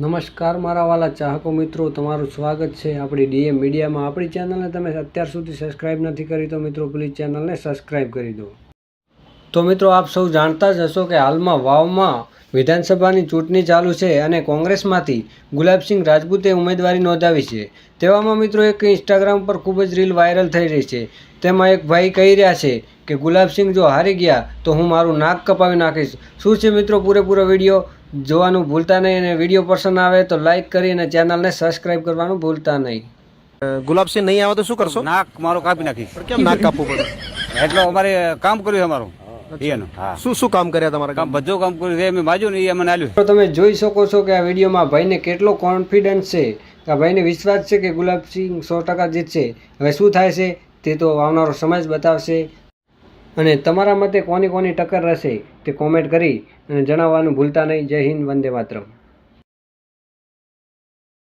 નમસ્કાર મારા વાલા ચાહકો મિત્રો, તમારું સ્વાગત છે આપણી ડીએમ મીડિયામાં. આપણી ચેનલને તમે અત્યાર સુધી સબસ્ક્રાઇબ નથી કરી તો મિત્રો, પ્લીઝ ચેનલને સબસ્ક્રાઇબ કરી દો. તો મિત્રો, આપ સૌ જાણતા જ હશો કે હાલમાં વાવમાં વિધાનસભાની ચૂંટણી ચાલુ છે અને કોંગ્રેસમાંથી ગુલાબસિંહ રાજપૂતે ઉમેદવારી નોંધાવી છે. તેવામાં મિત્રો એક ઇન્સ્ટાગ્રામ પર ખૂબ જ રીલ વાયરલ થઈ રહી છે. તેમાં એક ભાઈ કહી રહ્યા છે કે ગુલાબસિંહ જો હારી ગયા તો હું મારું નાક કપાવી નાખીશ. શું છે મિત્રો પૂરેપૂરો વીડિયો? જોવાનું ભૂલતા નહીં અને વીડિયો પસંદ આવે તો લાઇક કરી અને ચેનલને સબસ્ક્રાઇબ કરવાનું ભૂલતા નહીં. ગુલાબસિંહ નહીં આવે તો શું કરશો? નાક મારું કાપી નાખીશ. કેમ નાક કાપવું પડે? એટલે અમારે કામ કર્યું અમારું. એનું હા. શું શું કામ કર્યા તમારા કામ બધું કામ કર્યું છે મેં બાજુ ને એ મને આલ્યું. તો તમે જોઈ શકો છો કે આ વિડીયોમાં ભાઈને કેટલો કોન્ફિડન્સ છે. કે આ ભાઈને વિશ્વાસ છે કે ગુલાબસિંહ સો ટકા જીતશે. હવે શું થાય છે તે તો આવનારો સમય જ બતાવશે. અને તમારા મતે કોની કોની ટક્કર રહેશે તે કોમેન્ટ કરી અને જણાવવાનું ભૂલતા નહીં. જય હિન્દ વંદે માતરમ.